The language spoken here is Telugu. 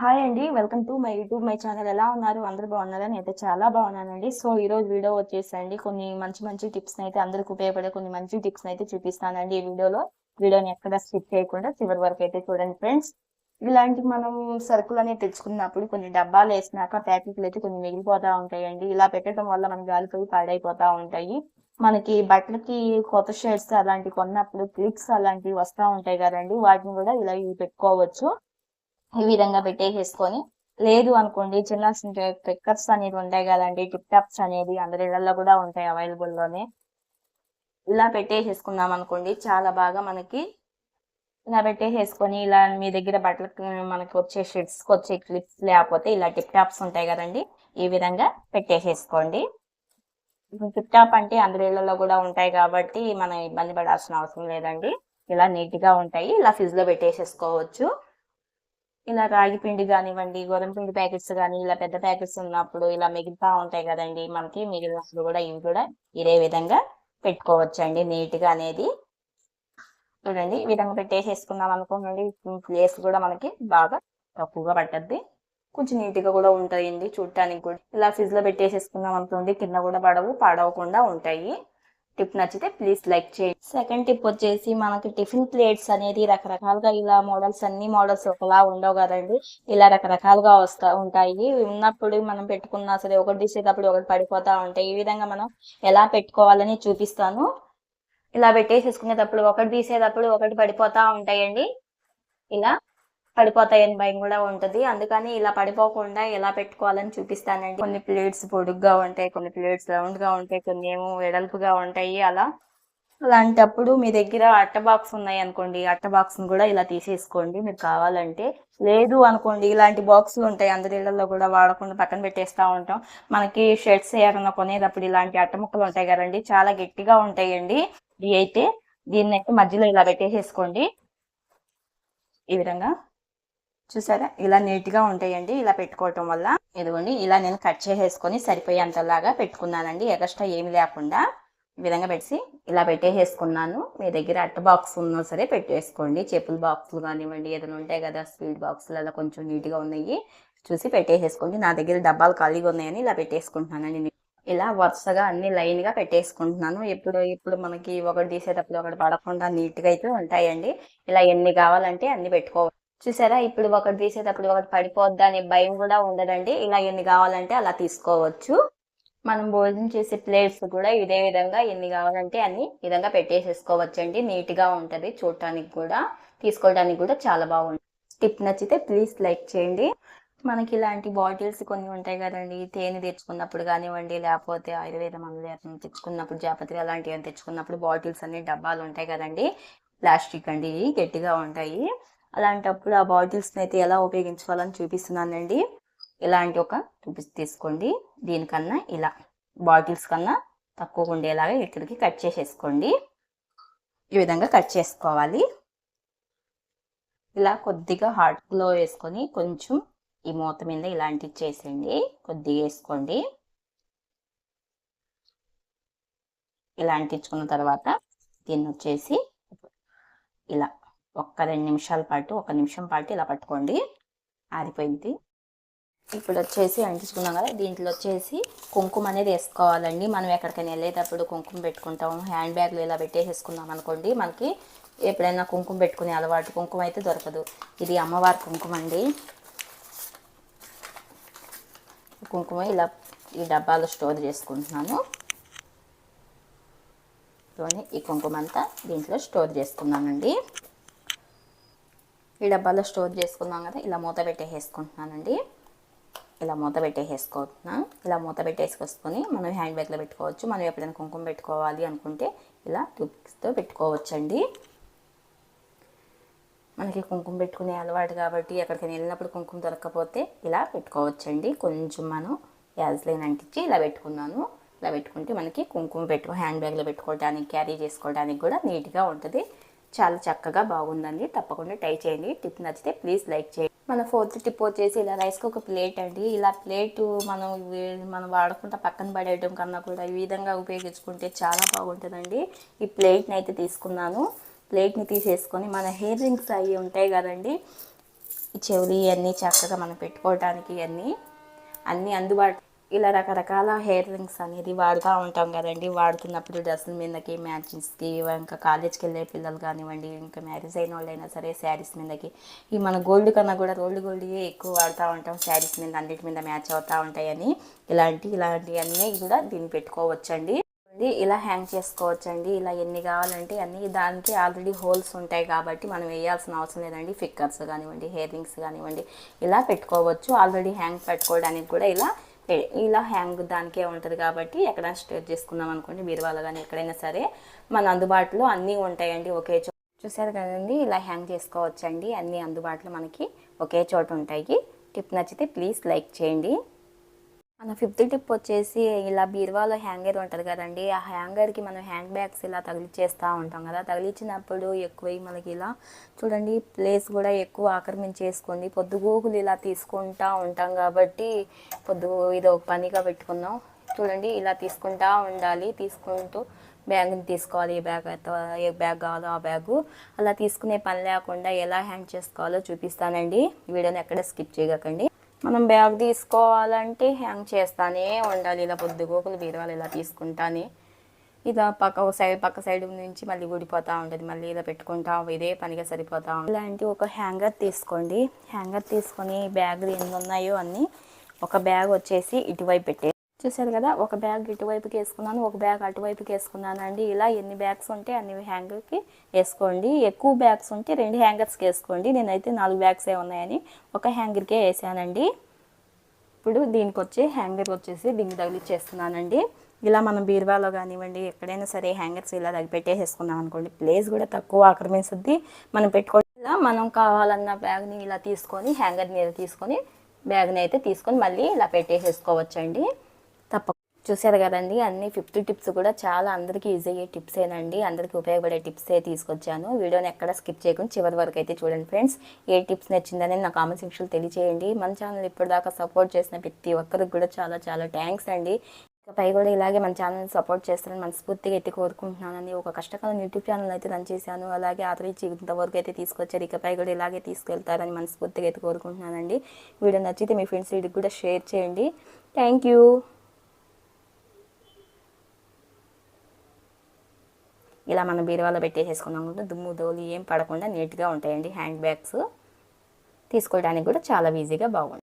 హాయ్ అండి. Welcome to my YouTube my channel. ఎలా ఉన్నారు? అందరూ బాగున్నారా? నేనైతే చాలా బాగున్నానండి. సో ఈ రోజు వీడియో వచ్చేసండి. కొన్ని మంచి మంచి టిప్స్ అయితే అందరికి ఉపయోగపడే కొన్ని మంచి టిప్స్ అయితే చూపిస్తానండి ఈ వీడియోలో. వీడియోని ఎక్కడ స్కిప్ చేయకుండా చివరి వరకు అయితే చూడండి ఫ్రెండ్స్. ఇలాంటి మనం సరుకులు అనేవి తెచ్చుకున్నప్పుడు కొన్ని డబ్బాలు వేసినాక ప్యాకెట్లు అయితే కొన్ని మిగిలిపోతా ఉంటాయండి. ఇలా పెట్టడం వల్ల మన గాలిపోయి పాడైపోతా ఉంటాయి. మనకి బట్టలకి కొత్త షర్ట్స్ అలాంటివి కొన్నప్పుడు క్లిప్స్ అలాంటివి వస్తూ ఉంటాయి కదండి. వాటిని కూడా ఇలా పెట్టుకోవచ్చు. ఈ విధంగా పెట్టేసేసుకొని లేదు అనుకోండి చిన్న స్టిక్కర్స్ అనేది ఉంటాయి కదండి టిప్ టాప్స్ అనేది అందరి ఇళ్ళలో కూడా ఉంటాయి అవైలబుల్లోనే ఇలా పెట్టేసేసుకున్నాం అనుకోండి చాలా బాగా మనకి ఇలా పెట్టేసేసుకొని ఇలా మీ దగ్గర బట్టలకు మనకు వచ్చే షెడ్స్కి వచ్చే క్లిప్స్ లేకపోతే ఇలా టిప్ టాప్స్ ఉంటాయి కదండి ఈ విధంగా పెట్టేసేసుకోండి. టిప్ టాప్ అంటే అందరి ఇళ్ళలో కూడా ఉంటాయి కాబట్టి మనం ఇబ్బంది పడాల్సిన అవసరం లేదండి. ఇలా నీట్గా ఉంటాయి ఇలా ఫ్రిజ్లో పెట్టేసేసుకోవచ్చు. ఇలా రాగి పిండి కానివ్వండి గోధుమ పిండి ప్యాకెట్స్ కానీ ఇలా పెద్ద ప్యాకెట్స్ ఉన్నప్పుడు ఇలా మిగులుతా ఉంటాయి కదండి మనకి మిగిలినప్పుడు కూడా ఇవి కూడా ఇదే విధంగా పెట్టుకోవచ్చు అండి నీట్గా అనేది చూడండి ఈ విధంగా పెట్టేసేసుకున్నాం అనుకోండి ప్లేస్ కూడా మనకి బాగా తక్కువగా పట్టద్ది. కొంచెం నీట్గా కూడా ఉంటాయండి చూడటానికి కూడా. ఇలా ఫ్రిజ్లో పెట్టేసేసుకున్నాం అనుకోండి కింద కూడా పడవు పడవకుండా ఉంటాయి. టిప్ నచ్చితే ప్లీజ్ లైక్ చేయండి. సెకండ్ టిప్ వచ్చేసి మనకి టిఫిన్ ప్లేట్స్ అనేది రకరకాలుగా ఇలా మోడల్స్ అన్ని మోడల్స్ ఒకలా ఉండవు కదండి. ఇలా రకరకాలుగా వస్తా ఉంటాయి. ఉన్నప్పుడు మనం పెట్టుకున్నా సరే ఒకటి తీసేటప్పుడు ఒకటి పడిపోతా ఉంటాయి. ఈ విధంగా మనం ఎలా పెట్టుకోవాలని చూపిస్తాను. ఇలా పెట్టేసేసుకునేటప్పుడు ఒకటి తీసేటప్పుడు ఒకటి పడిపోతా ఉంటాయండి. ఇలా పడిపోతాయని భయం కూడా ఉంటది. అందుకని ఇలా పడిపోకుండా ఎలా పెట్టుకోవాలని చూపిస్తానండి. కొన్ని ప్లేట్స్ పొడుగ్గా ఉంటాయి కొన్ని ప్లేట్స్ రౌండ్గా ఉంటాయి కొన్ని ఏమో వెడల్పుగా ఉంటాయి అలా. అలాంటప్పుడు మీ దగ్గర అట్ట బాక్స్ ఉన్నాయి అనుకోండి అట్ట బాక్స్ కూడా ఇలా తీసేసుకోండి. మీకు కావాలంటే లేదు అనుకోండి ఇలాంటి బాక్సులు ఉంటాయి. అందరి ఇళ్ళలో కూడా వాడకుండా పక్కన పెట్టేస్తా ఉంటాం. మనకి షర్ట్స్ ఏమైనా కొనేటప్పుడు ఇలాంటి అట్ట ముక్కలు ఉంటాయి కదండి చాలా గట్టిగా ఉంటాయండి. ఇవి అయితే దీన్ని అయితే మధ్యలో ఇలా పెట్టేసేసుకోండి. ఈ విధంగా. చూసారా? ఇలా నీట్గా ఉంటాయండి. ఇలా పెట్టుకోవటం వల్ల ఇదిగోండి ఇలా నేను కట్ చేసేసుకొని సరిపోయేంతలాగా పెట్టుకున్నానండి. ఎక్స్ట్రా ఏమి లేకుండా ఈ విధంగా పెట్టి ఇలా పెట్టేసేసుకున్నాను. మీ దగ్గర అట్ట బాక్స్ ఉన్నా సరే పెట్టేసుకోండి. చెప్పుల బాక్సులు కానివ్వండి ఏదైనా ఉంటాయి కదా స్వీట్ బాక్సులు అలా కొంచెం నీట్గా ఉన్నాయి. చూసి పెట్టేసేసుకోండి. నా దగ్గర డబ్బాలు ఖాళీగా ఉన్నాయని ఇలా పెట్టేసుకుంటున్నానండి. ఇలా వరుసగా అన్ని లైన్గా పెట్టేసుకుంటున్నాను. ఇప్పుడు ఇప్పుడు మనకి ఒకటి తీసేటప్పుడు ఒకటి పడకుండా నీట్గా అయితే ఉంటాయండి. ఇలా ఎన్ని కావాలంటే అన్ని పెట్టుకోవచ్చు. చూసారా? ఇప్పుడు ఒకటి తీసేటప్పుడు ఒకటి పడిపోద్దా అనే భయం కూడా ఉండదండి. ఇలా ఎన్ని కావాలంటే అలా తీసుకోవచ్చు. మనం భోజనం చేసే ప్లేట్స్ కూడా ఇదే విధంగా ఎన్ని కావాలంటే అన్ని విధంగా పెట్టేసేసుకోవచ్చు అండి నీట్గా ఉంటది చూడటానికి కూడా తీసుకోవడానికి కూడా చాలా బాగుంటుంది టిప్ నచ్చితే ప్లీజ్ లైక్ చేయండి. మనకి ఇలాంటి బాటిల్స్ కొన్ని ఉంటాయి కదండి. తేనె తెచ్చుకున్నప్పుడు కానివ్వండి లేకపోతే ఆయుర్వేద మందులు తెచ్చుకున్నప్పుడు జాపత్రి అలాంటివి తెచ్చుకున్నప్పుడు బాటిల్స్ అన్ని డబ్బాలు ఉంటాయి కదండి. ప్లాస్టిక్ అండి గట్టిగా ఉంటాయి. అలాంటప్పుడు ఆ బాటిల్స్ని అయితే ఎలా ఉపయోగించుకోవాలని చూపిస్తున్నానండి. ఇలాంటి ఒక చూపి తీసుకోండి. దీనికన్నా ఇలా బాటిల్స్ కన్నా తక్కువ ఉండేలాగా ఇక్కడికి కట్ చేసేసుకోండి. ఈ విధంగా కట్ చేసుకోవాలి. ఇలా కొద్దిగా హాట్లో వేసుకొని కొంచెం ఈ మూత మీద ఇలాంటివి చేసేయండి. కొద్దిగా వేసుకోండి. ఇలాంటిచ్చుకున్న తర్వాత దీన్ని వచ్చేసి ఇలా ఒక్క రెండు నిమిషాల పాటు ఒక నిమిషం పాటు ఇలా పట్టుకోండి. ఆరిపోయింది. ఇప్పుడు వచ్చేసి అంటించుకున్నాం కదా దీంట్లో వచ్చేసి కుంకుమ అనేది వేసుకోవాలండి. మనం ఎక్కడికైనా వెళ్ళేటప్పుడు కుంకుమ పెట్టుకుంటాం హ్యాండ్ బ్యాగ్లో ఇలా పెట్టేసేసుకున్నాం అనుకోండి మనకి ఎప్పుడైనా కుంకుమ పెట్టుకునే అలవాటు కుంకుమ అయితే దొరకదు. ఇది అమ్మవారి కుంకుమ అండి. కుంకుమ ఇలా ఈ డబ్బాలో స్టోర్ చేసుకుంటున్నాను. ఈ కుంకుమ అంతా దీంట్లో స్టోర్ చేసుకున్నానండి. ఈ డబ్బాలో స్టోర్ చేసుకున్నాం కదా ఇలా మూత పెట్టేసేసుకుంటున్నానండి. ఇలా మూత పెట్టేసేసుకుంటున్నాను ఇలా మూత పెట్టేసుకొసుకొని మనం హ్యాండ్ బ్యాగ్లో పెట్టుకోవచ్చు. మనం ఎప్పుడైనా కుంకుమ పెట్టుకోవాలి అనుకుంటే ఇలా టూప్స్తో పెట్టుకోవచ్చండి. మనకి కుంకుమ పెట్టుకునే అలవాటు కాబట్టి ఎక్కడికైనా వెళ్ళినప్పుడు కుంకుమ దొరకకపోతే ఇలా పెట్టుకోవచ్చండి. కొంచెం మనం యాజ్లైన్ అంటించి ఇలా పెట్టుకున్నాను. ఇలా పెట్టుకుంటే మనకి కుంకుమ పెట్టుకో హ్యాండ్ బ్యాగ్లో పెట్టుకోవడానికి క్యారీ చేసుకోవడానికి కూడా నీట్గా ఉంటుంది. చాలా చక్కగా బాగుందండి. తప్పకుండా ట్రై చేయండి. టిప్ నచ్చితే ప్లీజ్ లైక్ చేయండి. మన ఫోర్త్ టిప్ వచ్చేసి ఇలా రైస్కి ఒక ప్లేట్ అండి. ఇలా ప్లేట్ మనం మనం వాడకుండా పక్కన పడేయడం కన్నా కూడా ఈ విధంగా ఉపయోగించుకుంటే చాలా బాగుంటుందండి. ఈ ప్లేట్ని అయితే తీసుకున్నాను. ప్లేట్ని తీసేసుకొని మన హెయిర్ రింగ్స్ అవి ఉంటాయి కదండి. ఈ చెవులు ఇవన్నీ చక్కగా మనం పెట్టుకోవడానికి ఇవన్నీ అన్నీ అందుబాటు ఇలా రకరకాల హెయిర్ రింగ్స్ అనేది వాడుతూ ఉంటాం కదండి. వాడుతున్నప్పుడు డ్రెస్సుల మీదకి మ్యాచింగ్స్కి ఇంకా కాలేజ్కి వెళ్ళే పిల్లలు కానివ్వండి ఇంకా మ్యారేజ్ అయిన వాళ్ళైనా సరే శారీస్ మీదకి. ఈ మన గోల్డ్ కన్నా కూడా రోల్డ్ గోల్డ్యే ఎక్కువ వాడుతూ ఉంటాం. శారీస్ మీద అన్నిటి మీద మ్యాచ్ అవుతూ ఉంటాయని. ఇలాంటి ఇలాంటివన్నీ కూడా దీన్ని పెట్టుకోవచ్చండి. ఇలా హ్యాంగ్ చేసుకోవచ్చండి. ఇలా ఎన్ని కావాలంటే అన్ని. దానికి ఆల్రెడీ హోల్స్ ఉంటాయి కాబట్టి మనం వేయాల్సిన అవసరం లేదండి. ఫిక్కర్స్ కానివ్వండి హెయిర్ రింగ్స్ కానివ్వండి ఇలా పెట్టుకోవచ్చు. ఆల్రెడీ హ్యాంగ్ పెట్టుకోవడానికి కూడా ఇలా ఇలా హ్యాంగ్ దానికే ఉంటుంది కాబట్టి ఎక్కడైనా స్టోర్ చేసుకుందాం అనుకోండి బీరువాలో కానీ ఎక్కడైనా సరే మన అందుబాటులో అన్నీ ఉంటాయండి ఒకే చోట చూసారు కదండి ఇలా హ్యాంగ్ చేసుకోవచ్చండి అన్నీ అందుబాటులో మనకి ఒకే చోట ఉంటాయి. టిప్ నచ్చితే ప్లీజ్ లైక్ చేయండి. మన ఫిఫ్త్ టిప్ వచ్చేసి ఇలా బీరువాలో హ్యాంగర్ ఉంటుంది కదండి ఆ హ్యాంగర్కి మనం హ్యాండ్ బ్యాగ్స్ ఇలా తగిలిచ్చేస్తూ ఉంటాం కదా. తగిలిచ్చినప్పుడు ఎక్కువ మనకి ఇలా చూడండి ప్లేస్ కూడా ఎక్కువ ఆక్రమించేసుకుంది. పొద్దుగోకులు ఇలా తీసుకుంటా ఉంటాం కాబట్టి పొద్దు ఇది ఒక పనిగా పెట్టుకున్నాం. చూడండి ఇలా తీసుకుంటా ఉండాలి. తీసుకుంటూ బ్యాగ్ని తీసుకోవాలి. ఏ బ్యాగ్ అయితే ఏ బ్యాగ్ కావాలో ఆ బ్యాగు. అలా తీసుకునే పని లేకుండా ఎలా హ్యాంగ్ చేసుకోవాలో చూపిస్తానండి. వీడియోని ఎక్కడ స్కిప్ చేయకండి. మనం బ్యాగ్ తీసుకోవాలంటే హ్యాంగ్ చేస్తానే ఉండాలి. ఇలా పొద్దుగోకులు బీరువాలు ఇలా తీసుకుంటానే. ఇలా పక్క ఒక సైడ్ పక్క సైడ్ నుంచి మళ్ళీ ఊడిపోతూ ఉంటుంది. మళ్ళీ ఇలా పెట్టుకుంటా ఇదే పనిగా సరిపోతా ఇలాంటి ఒక హ్యాంగర్ తీసుకోండి. హ్యాంగర్ తీసుకొని బ్యాగ్ ఎన్ని ఉన్నాయో అన్నీ ఒక బ్యాగ్ వచ్చేసి ఇటువైపు పెట్టే చూసారు కదా ఒక బ్యాగ్ ఇటువైపుకి వేసుకున్నాను ఒక బ్యాగ్ అటువైపుకి వేసుకున్నాను అండి ఇలా ఎన్ని బ్యాగ్స్ ఉంటే అన్ని హ్యాంగర్కి వేసుకోండి. ఎక్కువ బ్యాగ్స్ ఉంటే రెండు హ్యాంగర్స్కి వేసుకోండి. నేనైతే నాలుగు బ్యాగ్సే ఉన్నాయని ఒక హ్యాంగర్కే వేసానండి. ఇప్పుడు దీనికి వచ్చి హ్యాంగర్ వచ్చేసి దింగి తగిలిచ్చేస్తున్నానండి. ఇలా మనం బీరువాలో కానివ్వండి ఎక్కడైనా సరే హ్యాంగర్స్ ఇలా తగ్గి పెట్టేసేసుకున్నాం అనుకోండి ప్లేస్ కూడా తక్కువ ఆక్రమిస్తుంది. మనం పెట్టుకోవడం ఇలా మనం కావాలన్న బ్యాగ్ని ఇలా తీసుకొని హ్యాంగర్ మీద తీసుకొని బ్యాగ్ని అయితే తీసుకొని మళ్ళీ ఇలా పెట్టేసేసుకోవచ్చండి. తప్ప చూసారు కదండి అన్ని ఫిఫ్త్ టిప్స్ కూడా చాలా అందరికీ యూజ్ అయ్యే టిప్సేనండి. అందరికీ ఉపయోగపడే టిప్సే తీసుకొచ్చాను. వీడియోని ఎక్కడ స్కిప్ చేయకుండా చివరి వరకు అయితే చూడండి ఫ్రెండ్స్. ఏ టిప్స్ నచ్చిందని నా కామెంట్ సెక్షన్లో తెలియజేయండి మన ఛానల్ ఇప్పటిదాకా సపోర్ట్ చేసిన ప్రతి ఒక్కరికి కూడా చాలా చాలా థ్యాంక్స్ అండి ఇకపై కూడా ఇలాగే మన ఛానల్ సపోర్ట్ చేస్తారని మనస్ఫూర్తిగా అయితే కోరుకుంటున్నానని ఒక కష్టకాలం యూట్యూబ్ ఛానల్ అయితే రన్ చేశాను. అలాగే ఆదరించి ఇంతవరకు అయితే తీసుకొచ్చారు. ఇకపై కూడా ఇలాగే తీసుకెళ్తారని మనస్ఫూర్తిగా అయితే కోరుకుంటున్నానండి. వీడియో నచ్చితే మీ ఫ్రెండ్స్ వీడికి కూడా షేర్ చేయండి. Thank you. ఇలా మనం బీరువాలో పెట్టేసేసుకున్నాం కూడా దుమ్ము దోలు ఏం పడకుండా నీట్గా ఉంటాయండి హ్యాండ్ బ్యాగ్స్. తీసుకోవడానికి కూడా చాలా ఈజీగా బాగుంటుంది